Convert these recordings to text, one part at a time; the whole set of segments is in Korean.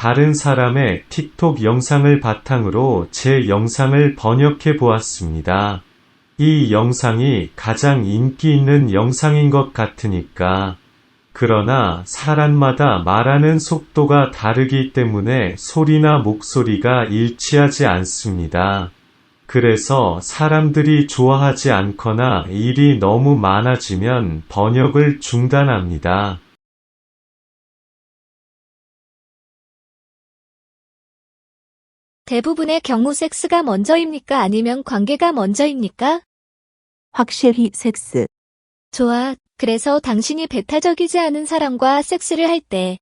다른 사람의 틱톡 영상을 바탕으로 제 영상을 번역해 보았습니다. 이 영상이 가장 인기 있는 영상인 것 같으니까. 그러나 사람마다 말하는 속도가 다르기 때문에 소리나 목소리가 일치하지 않습니다. 그래서 사람들이 좋아하지 않거나 일이 너무 많아지면 번역을 중단합니다. 대부분의 경우 섹스가 먼저입니까? 아니면 관계가 먼저입니까? 확실히 섹스. 좋아. 그래서 당신이 배타적이지 않은 사람과 섹스를 할 때,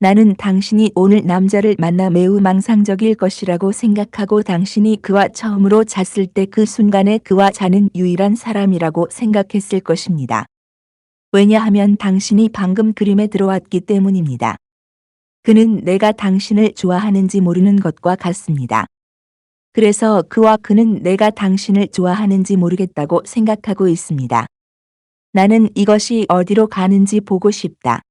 나는 당신이 오늘 남자를 만나 매우 망상적일 것이라고 생각하고 당신이 그와 처음으로 잤을 때 그 순간에 그와 자는 유일한 사람이라고 생각했을 것입니다. 왜냐하면 당신이 방금 그림에 들어왔기 때문입니다. 그는 내가 당신을 좋아하는지 모르는 것과 같습니다. 그래서 그와 그는 내가 당신을 좋아하는지 모르겠다고 생각하고 있습니다. 나는 이것이 어디로 가는지 보고 싶다.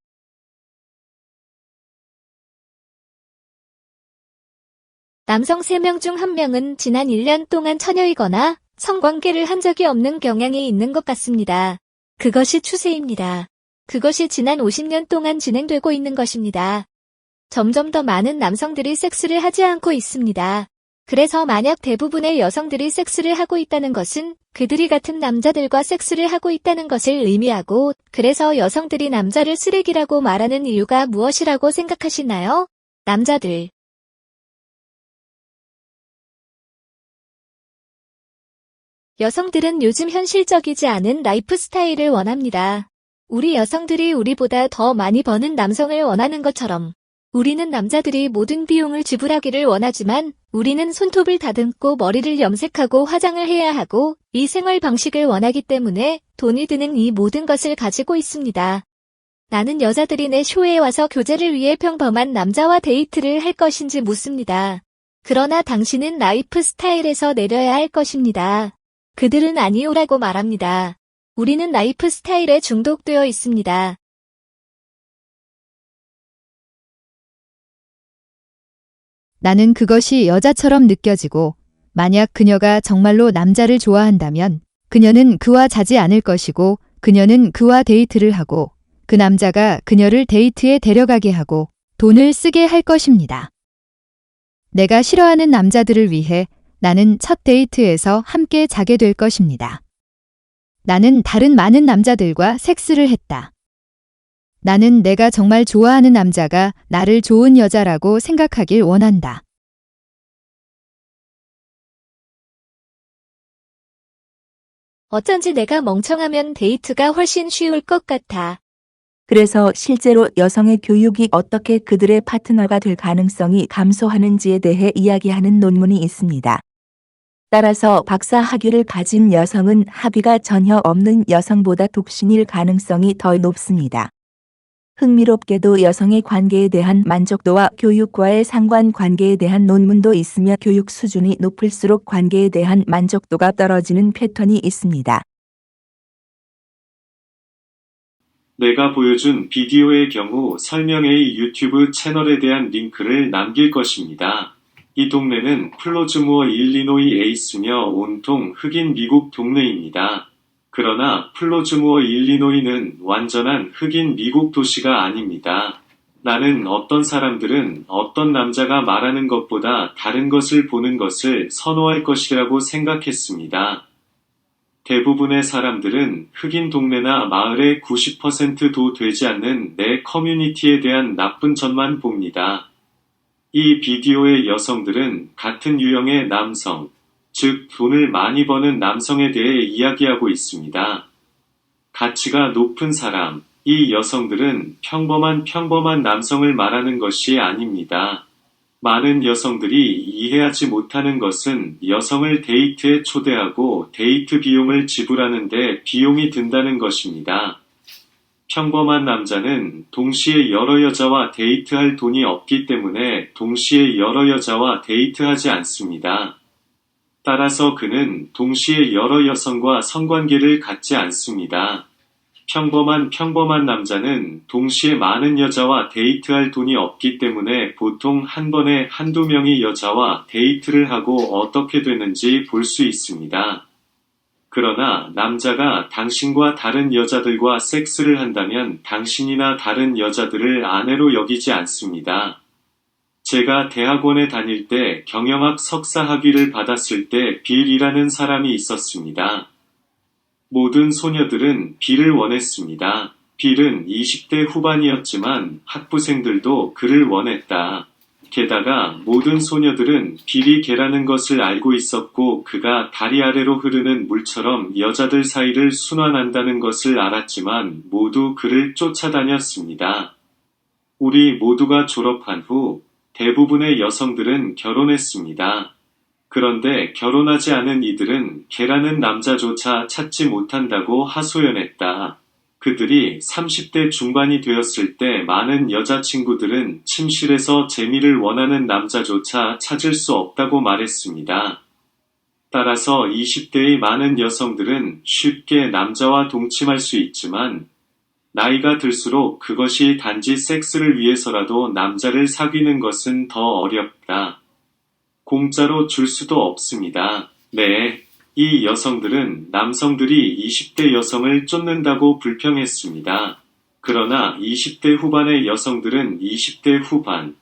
남성 3명 중 1명은 지난 1년 동안 처녀이거나 성관계를 한 적이 없는 경향이 있는 것 같습니다. 그것이 추세입니다. 그것이 지난 50년 동안 진행되고 있는 것입니다. 점점 더 많은 남성들이 섹스를 하지 않고 있습니다. 그래서 만약 대부분의 여성들이 섹스를 하고 있다는 것은 그들이 같은 남자들과 섹스를 하고 있다는 것을 의미하고 그래서 여성들이 남자를 쓰레기라고 말하는 이유가 무엇이라고 생각하시나요? 남자들. 여성들은 요즘 현실적이지 않은 라이프 스타일을 원합니다. 우리 여성들이 우리보다 더 많이 버는 남성을 원하는 것처럼 우리는 남자들이 모든 비용을 지불하기를 원하지만 우리는 손톱을 다듬고 머리를 염색하고 화장을 해야 하고 이 생활 방식을 원하기 때문에 돈이 드는 이 모든 것을 가지고 있습니다. 나는 여자들이 내 쇼에 와서 교제를 위해 평범한 남자와 데이트를 할 것인지 묻습니다. 그러나 당신은 라이프 스타일에서 내려야 할 것입니다. 그들은 아니오라고 말합니다. 우리는 라이프 스타일에 중독되어 있습니다. 나는 그것이 여자처럼 느껴지고, 만약 그녀가 정말로 남자를 좋아한다면, 그녀는 그와 자지 않을 것이고, 그녀는 그와 데이트를 하고, 그 남자가 그녀를 데이트에 데려가게 하고, 돈을 쓰게 할 것입니다. 내가 싫어하는 남자들을 위해 나는 첫 데이트에서 함께 자게 될 것입니다. 나는 다른 많은 남자들과 섹스를 했다. 나는 내가 정말 좋아하는 남자가 나를 좋은 여자라고 생각하길 원한다. 어쩐지 내가 멍청하면 데이트가 훨씬 쉬울 것 같아. 그래서 실제로 여성의 교육이 어떻게 그들의 파트너가 될 가능성이 감소하는지에 대해 이야기하는 논문이 있습니다. 따라서 박사 학위를 가진 여성은 학위가 전혀 없는 여성보다 독신일 가능성이 더 높습니다. 흥미롭게도 여성의 관계에 대한 만족도와 교육과의 상관 관계에 대한 논문도 있으며 교육 수준이 높을수록 관계에 대한 만족도가 떨어지는 패턴이 있습니다. 내가 보여준 비디오의 경우 설명의 유튜브 채널에 대한 링크를 남길 것입니다. 이 동네는 플로즈무어 일리노이 에이스며 온통 흑인 미국 동네입니다. 그러나 플로즈무어 일리노이는 완전한 흑인 미국 도시가 아닙니다. 나는 어떤 사람들은 어떤 남자가 말하는 것보다 다른 것을 보는 것을 선호할 것이라고 생각했습니다. 대부분의 사람들은 흑인 동네나 마을의 90%도 되지 않는 내 커뮤니티에 대한 나쁜 점만 봅니다. 이 비디오의 여성들은 같은 유형의 남성, 즉 돈을 많이 버는 남성에 대해 이야기하고 있습니다. 가치가 높은 사람, 이 여성들은 평범한 평범한 남성을 말하는 것이 아닙니다. 많은 여성들이 이해하지 못하는 것은 여성을 데이트에 초대하고 데이트 비용을 지불하는데 비용이 든다는 것입니다. 평범한 남자는 동시에 여러 여자와 데이트할 돈이 없기 때문에 동시에 여러 여자와 데이트하지 않습니다. 따라서 그는 동시에 여러 여성과 성관계를 갖지 않습니다. 평범한 평범한 남자는 동시에 많은 여자와 데이트할 돈이 없기 때문에 보통 한 번에 한두 명의 여자와 데이트를 하고 어떻게 되는지 볼 수 있습니다. 그러나 남자가 당신과 다른 여자들과 섹스를 한다면 당신이나 다른 여자들을 아내로 여기지 않습니다. 제가 대학원에 다닐 때 경영학 석사 학위를 받았을 때 빌이라는 사람이 있었습니다. 모든 소녀들은 빌을 원했습니다. 빌은 20대 후반이었지만 학부생들도 그를 원했다. 게다가 모든 소녀들은 빌이 개라는 것을 알고 있었고 그가 다리 아래로 흐르는 물처럼 여자들 사이를 순환한다는 것을 알았지만 모두 그를 쫓아다녔습니다. 우리 모두가 졸업한 후 대부분의 여성들은 결혼했습니다. 그런데 결혼하지 않은 이들은 개라는 남자조차 찾지 못한다고 하소연했다. 그들이 30대 중반이 되었을 때 많은 여자친구들은 침실에서 재미를 원하는 남자조차 찾을 수 없다고 말했습니다. 따라서 20대의 많은 여성들은 쉽게 남자와 동침할 수 있지만 나이가 들수록 그것이 단지 섹스를 위해서라도 남자를 사귀는 것은 더 어렵다. 공짜로 줄 수도 없습니다. 네. 이 여성들은 남성들이 20대 여성을 쫓는다고 불평했습니다. 그러나 20대 후반의 여성들은 20대 후반,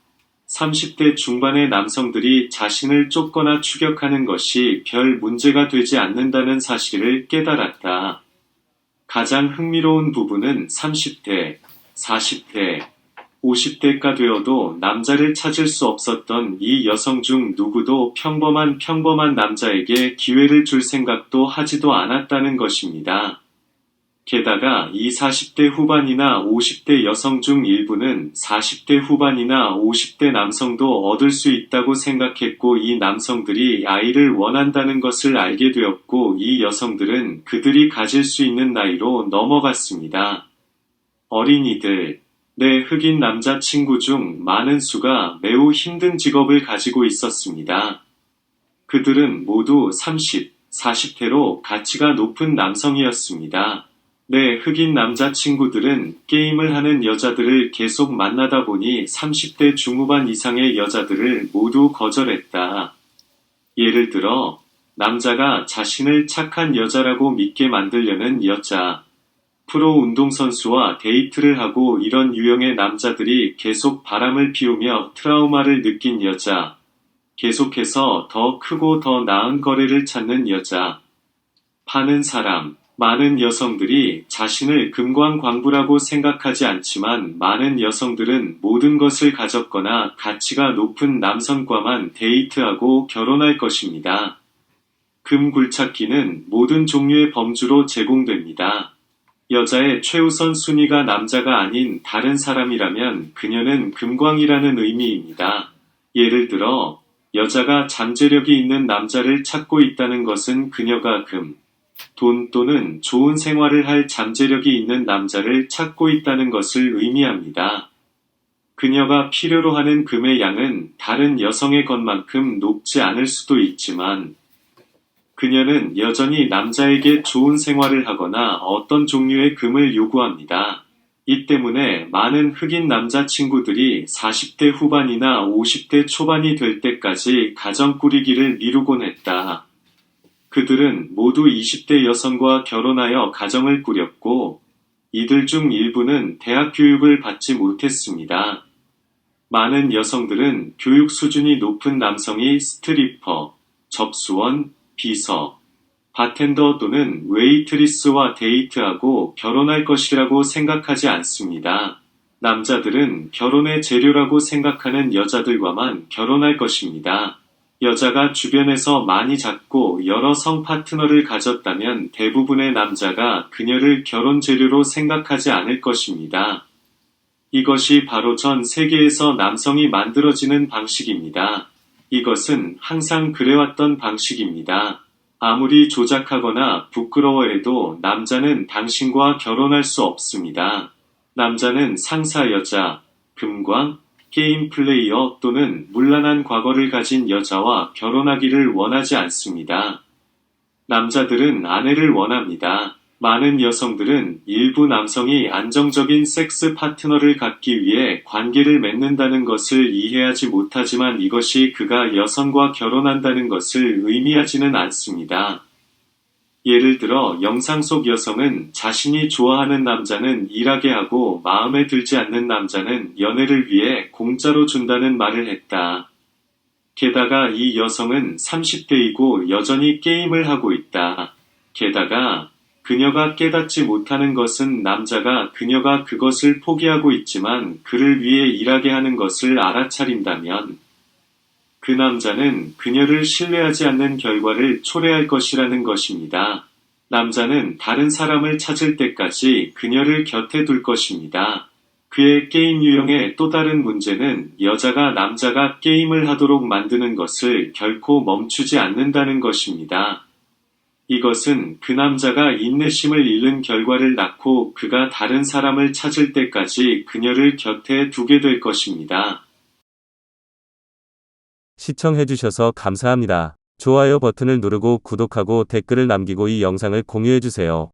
30대 중반의 남성들이 자신을 쫓거나 추격하는 것이 별 문제가 되지 않는다는 사실을 깨달았다. 가장 흥미로운 부분은 30대, 40대, 50대가 되어도 남자를 찾을 수 없었던 이 여성 중 누구도 평범한 평범한 남자에게 기회를 줄 생각도 하지도 않았다는 것입니다. 게다가 이 40대 후반이나 50대 여성 중 일부는 40대 후반이나 50대 남성도 얻을 수 있다고 생각했고 이 남성들이 아이를 원한다는 것을 알게 되었고 이 여성들은 그들이 가질 수 있는 나이로 넘어갔습니다. 어린이들, 내 흑인 남자친구 중 많은 수가 매우 힘든 직업을 가지고 있었습니다. 그들은 모두 30, 40대로 가치가 높은 남성이었습니다. 내 흑인 남자친구들은 게임을 하는 여자들을 계속 만나다 보니 30대 중후반 이상의 여자들을 모두 거절했다. 예를 들어, 남자가 자신을 착한 여자라고 믿게 만들려는 여자, 프로 운동선수와 데이트를 하고 이런 유형의 남자들이 계속 바람을 피우며 트라우마를 느낀 여자, 계속해서 더 크고 더 나은 거래를 찾는 여자, 파는 사람, 많은 여성들이 자신을 금광광부라고 생각하지 않지만 많은 여성들은 모든 것을 가졌거나 가치가 높은 남성과만 데이트하고 결혼할 것입니다. 금굴찾기는 모든 종류의 범주로 제공됩니다. 여자의 최우선 순위가 남자가 아닌 다른 사람이라면 그녀는 금광이라는 의미입니다. 예를 들어, 여자가 잠재력이 있는 남자를 찾고 있다는 것은 그녀가 금, 돈 또는 좋은 생활을 할 잠재력이 있는 남자를 찾고 있다는 것을 의미합니다. 그녀가 필요로 하는 금의 양은 다른 여성의 것만큼 높지 않을 수도 있지만, 그녀는 여전히 남자에게 좋은 생활을 하거나 어떤 종류의 금을 요구합니다. 이 때문에 많은 흑인 남자친구들이 40대 후반이나 50대 초반이 될 때까지 가정 꾸리기를 미루곤 했다. 그들은 모두 20대 여성과 결혼하여 가정을 꾸렸고, 이들 중 일부는 대학 교육을 받지 못했습니다. 많은 여성들은 교육 수준이 높은 남성이 스트리퍼, 접수원, 비서, 바텐더 또는 웨이트리스와 데이트하고 결혼할 것이라고 생각하지 않습니다. 남자들은 결혼의 재료라고 생각하는 여자들과만 결혼할 것입니다. 여자가 주변에서 많이 잡고 여러 성 파트너를 가졌다면 대부분의 남자가 그녀를 결혼 재료로 생각하지 않을 것입니다. 이것이 바로 전 세계에서 남성이 만들어지는 방식입니다. 이것은 항상 그래왔던 방식입니다. 아무리 조작하거나 부끄러워해도 남자는 당신과 결혼할 수 없습니다. 남자는 상사 여자, 금광, 게임 플레이어 또는 문란한 과거를 가진 여자와 결혼하기를 원하지 않습니다. 남자들은 아내를 원합니다. 많은 여성들은 일부 남성이 안정적인 섹스 파트너를 갖기 위해 관계를 맺는다는 것을 이해하지 못하지만 이것이 그가 여성과 결혼한다는 것을 의미하지는 않습니다. 예를 들어 영상 속 여성은 자신이 좋아하는 남자는 일하게 하고 마음에 들지 않는 남자는 연애를 위해 공짜로 준다는 말을 했다. 게다가 이 여성은 30대이고 여전히 게임을 하고 있다. 게다가 그녀가 깨닫지 못하는 것은 남자가 그녀가 그것을 포기하고 있지만 그를 위해 일하게 하는 것을 알아차린다면 그 남자는 그녀를 신뢰하지 않는 결과를 초래할 것이라는 것입니다. 남자는 다른 사람을 찾을 때까지 그녀를 곁에 둘 것입니다. 그의 게임 유형의 또 다른 문제는 여자가 남자가 게임을 하도록 만드는 것을 결코 멈추지 않는다는 것입니다. 이것은 그 남자가 인내심을 잃는 결과를 낳고 그가 다른 사람을 찾을 때까지 그녀를 곁에 두게 될 것입니다. 시청해주셔서 감사합니다. 좋아요 버튼을 누르고 구독하고 댓글을 남기고 이 영상을 공유해주세요.